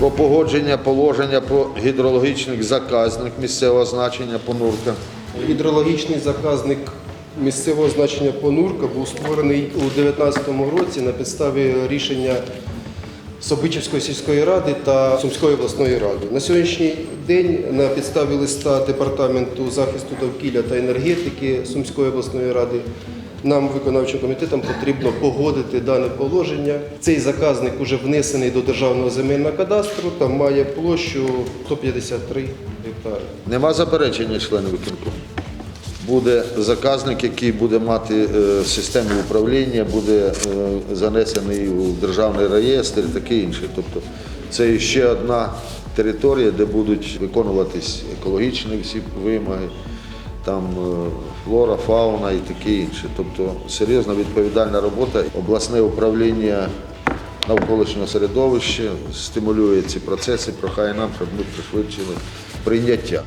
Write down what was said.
Про погодження положення по гідрологічних заказник місцевого значення понурка. Гідрологічний заказник місцевого значення Понурка був створений у 2019 році на підставі рішення Собичівської сільської ради та Сумської обласної ради. На сьогоднішній день на підставі листа Департаменту захисту довкілля та енергетики Сумської обласної ради нам, виконавчим комітетом, потрібно погодити дане положення. Цей заказник вже внесений до Державного земельного кадастру та має площу 153 гектари. Нема заперечення членів виконкому. Буде заказник, який буде мати е, систему управління, буде е, занесений у державний реєстр і таке інше. Тобто це ще одна територія, де будуть виконуватись екологічні всі вимоги, там е, флора, фауна і таке інше. Тобто серйозна відповідальна робота. Обласне управління навколишнього середовища стимулює ці процеси, прохає нам, щоб ми пришвидшили прийняття.